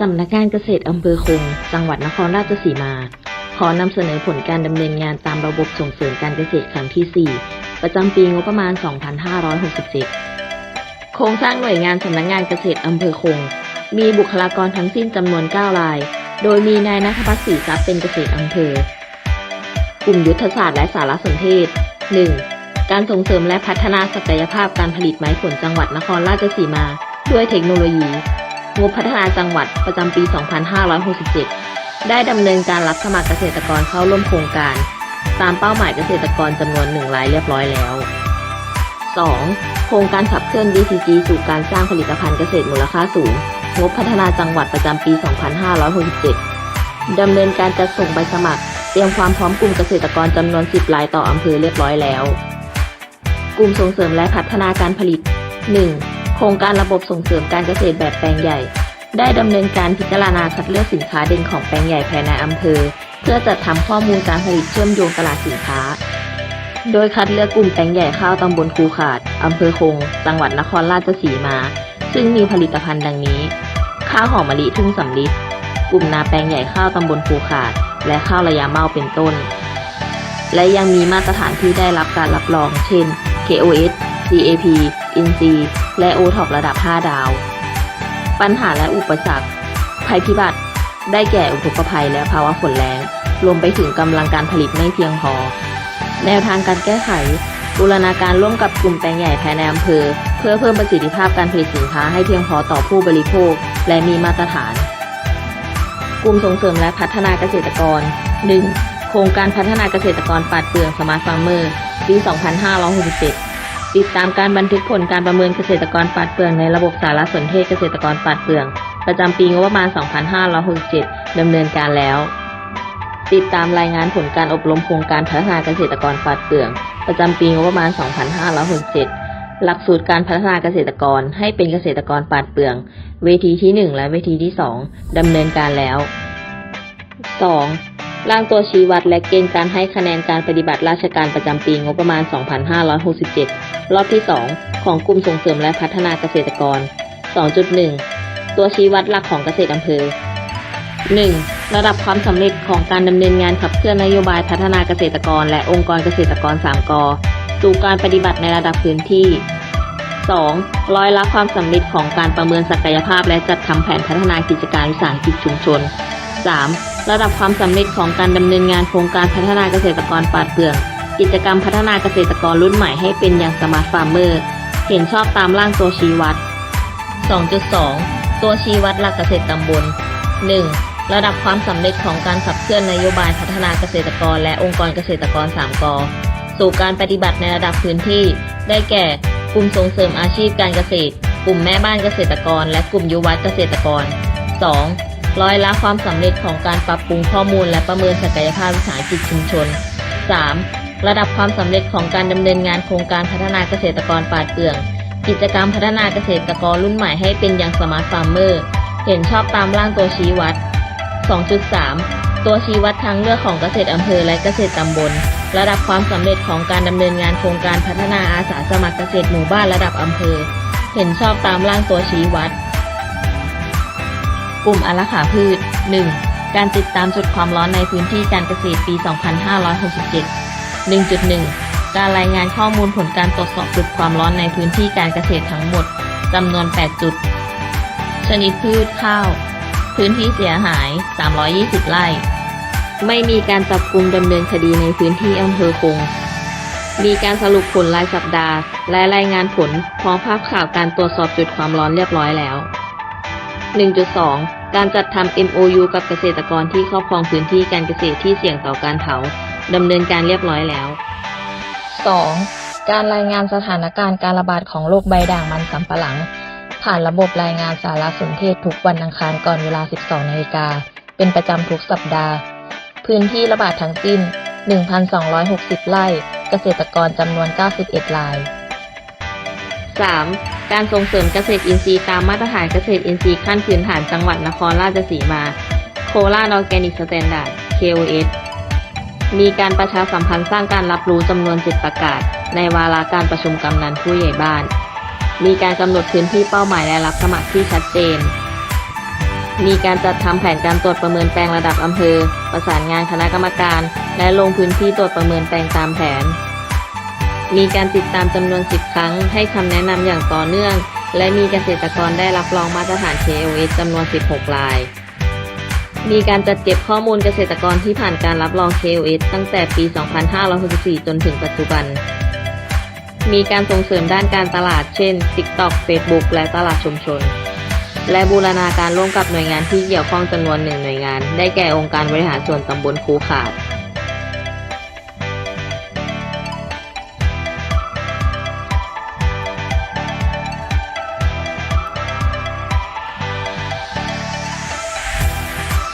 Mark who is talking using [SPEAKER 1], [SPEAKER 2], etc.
[SPEAKER 1] สำนักงานเกษตรอำเภอคง จังหวัดนครราชสีมา ขอนำเสนอผลการดำเนินงานตามระบบส่งเสริมการเกษตรครั้งที่ 4 ประจำปีงบประมาณ 2567 โครงสร้างหน่วยงานสำนักงานเกษตรอำเภอคง มีบุคลากรทั้งสิ้นจำนวน 9 ราย โดยมีนายนัทพัฒน์ศรีทรัพย์เป็นเกษตรอำเภอ กลุ่มยุทธศาสตร์และสารสนเทศ 1 การส่งเสริมและพัฒนาศักยภาพการผลิตไม้ผลจังหวัดนครราชสีมา ด้วยเทคโนโลยี งบพัฒนาจังหวัดประจำปี 2567 ได้ดำเนินการรับสมัครเกษตรกรเข้าร่วมโครงการ ตามเป้าหมายเกษตรกรจำนวนหนึ่งรายเรียบร้อยแล้ว 2. โครงการขับเคลื่อน BCG สู่การสร้างผลิตภัณฑ์เกษตรมูลค่าสูง งบพัฒนาจังหวัดประจำปี 2567 ดำเนินการจัดส่งใบสมัครเตรียมความพร้อมกลุ่มเกษตรกรจำนวน 10 รายต่ออำเภอเรียบร้อยแล้ว กลุ่มส่งเสริมและพัฒนาการผลิต 1. โครงการระบบส่งเสริมการเกษตรแบบแปลงใหญ่ ได้ดำเนินการพิจารณาคัดเลือกสินค้าเด่นของแปลงใหญ่ภายในอำเภอ เพื่อจัดทำข้อมูลการผลิตเชื่อมโยงตลาดสินค้า โดยคัดเลือกกลุ่มแปลงใหญ่ข้าวตำบลคูขาดอำเภอคง จังหวัดนครราชสีมา ซึ่งมีผลิตภัณฑ์ดังนี้ ข้าวหอมมะลิทุ่งสำลิดกลุ่มนาแปลงใหญ่ข้าวตำบลคูขาด และข้าวระยะเมาเป็นต้น และยังมีมาตรฐานที่ได้รับการรับรอง เช่น KOS CAP INC และ OTOP ระดับ 5 ดาว ปัญหาและอุปสรรค ภัยพิบัติ ได้แก่อุทกภัยและภาวะฝนแรงรวมไปถึงกำลังการผลิตไม่เพียงพอ แนวทางการแก้ไขบูรณาการร่วมกับกลุ่มแปลงใหญ่ภายในอำเภอ เพื่อเพิ่มประสิทธิภาพการผลิตสินค้าให้เพียงพอต่อผู้บริโภค และมีมาตรฐาน กลุ่มส่งเสริมและพัฒนาเกษตรกร 1. โครงการพัฒนาเกษตรกรปาดเปลืองสมาร์ทฟาร์มเมอร์ ปี 2567 ติดตามการบันทึกผลการประเมินเกษตรกรปาดเปลืองในระบบสารสนเทศเกษตรกรปาดเปลือง ประจำปีงบประมาณ 2567ดำเนินการแล้ว ติดตามรายงานผลการอบรมโครงการพัฒนาเกษตรกรปาดเปลือง ประจำปีงบประมาณ 2567 หลักสูตรการพัฒนาเกษตรกรให้เป็นเกษตรกรปาดเปลือง เวทีที่ 1 และเวทีที่ 2ดำเนินการแล้ว 2. ร่างตัวชี้วัดและเกณฑ์การให้คะแนนการปฏิบัติราชการประจำปีงบประมาณ 2567 รอบที่ 2 ของกลุ่มส่งเสริมและพัฒนาเกษตรกร 2.1 ตัวชี้วัดหลักของเกษตรอำเภอ 1. ระดับความสำเร็จของการดำเนินงานขับเคลื่อนนโยบายพัฒนาเกษตรกร และองค์กรเกษตรกร 3กสู่การปฏิบัติในระดับพื้นที่ 2. ร้อยละความสำเร็จของการประเมินศักยภาพ และจัดทำแผนพัฒนากิจการวิสาหกิจชุมชน 3. ระดับความสำเร็จของการดำเนินงานโครงการพัฒนาเกษตรกรปาดเปลืองกิจกรรมพัฒนาเกษตรกรรุ่นใหม่ให้เป็นอย่างสมาร์ทฟาร์มเมอร์ เห็นชอบตามร่างตัวชี้วัด 2.2 ตัวชี้วัดหลักเกษตรตำบล 1. ระดับความสำเร็จของการขับเคลื่อนนโยบายพัฒนาเกษตรกร และองค์กรเกษตรกร 3กสู่การปฏิบัติในระดับพื้นที่ ได้แก่ กลุ่มส่งเสริมอาชีพการเกษตร กลุ่มแม่บ้านเกษตรกร และกลุ่มยุวัฒเกษตรกร 2. ร้อยละความสำเร็จของการปรับปรุงข้อมูลและประเมินศักยภาพวิสาหกิจชุมชน 3. ระดับความสำเร็จของการดำเนินงานโครงการพัฒนาเกษตรกรป่าเปลืองกิจกรรมพัฒนาเกษตรกรรุ่นใหม่ให้เป็นอย่างสมาร์ทฟาร์มเมอร์ เห็นชอบตามร่างตัวชี้วัด 2.3 ตัวชี้วัดทางเลือกของเกษตรอำเภอและเกษตรตำบล ระดับความสำเร็จของการดำเนินงานโครงการพัฒนาอาสาสมัครเกษตรหมู่บ้านระดับอำเภอ เห็นชอบตามร่างตัวชี้วัด ลุ่มอารักขาพืช 1. การติดตามจุดความร้อนในพื้นที่การเกษตรปี 2567 1.1 การรายงานข้อมูลผลการตรวจสอบจุดความร้อนในพื้นที่การเกษตรทั้งหมดจำนวน 8 จุด ชนิดพืชข้าว พื้นที่เสียหาย 320 ไร่ ไม่มีการจับกลุ่มดำเนินคดีในพื้นที่อำเภอคง มีการสรุปผลรายสัปดาห์ และรายงานผลพร้อมภาพข่าวการตรวจสอบจุดความร้อนเรียบร้อยแล้ว1.2 การจัดทำ MOU กับเกษตรกรที่ครอบครองพื้นที่การเกษตรที่เสี่ยงต่อการเผาดำเนินการเรียบร้อยแล้ว 2. การรายงานสถานการณ์การระบาดของโรคใบด่างมันสำปะหลัง ผ่านระบบรายงานสารสนเทศทุกวันอังคารก่อนเวลา 12นาฬิกาเป็นประจำทุกสัปดาห์ พื้นที่ระบาดทั้งสิ้น 1,260 ไร่ เกษตรกรจำนวน 91ราย 3. การส่งเสริมเกษตรอินทรีย์ตามมาตรฐานเกษตรอินทรีย์ขั้นพื้นฐานจังหวัดนครราชสีมา โคราชออร์แกนิกสแตนดาร์ด KOS มีการประชาสัมพันธ์สร้างการรับรู้จำนวน7ประกาศ ในวาระการประชุมกำนันผู้ใหญ่บ้าน มีการกำหนดพื้นที่เป้าหมายและรับสมัครที่ชัดเจน มีการจัดทำแผนการตรวจประเมินแปลงระดับอำเภอ ประสานงานคณะกรรมการ และลงพื้นที่ตรวจประเมินแปลงตามแผน มีการติดตามจำนวน 10 ครั้ง ให้คำแนะนำอย่างต่อเนื่อง และมีเกษตรกรได้รับรองมาตรฐาน KOS จำนวน 16 ราย มีการจัดเก็บข้อมูลเกษตรกรที่ผ่านการรับรอง KOS ตั้งแต่ปี 2564 จนถึงปัจจุบัน มีการส่งเสริมด้านการตลาด เช่น TikTok Facebook และตลาดชุมชน และบูรณาการร่วมกับหน่วยงานที่เกี่ยวข้องจำนวนหนึ่งหน่วยงาน ได้แก่องค์การบริหารส่วนตำบลคูขาด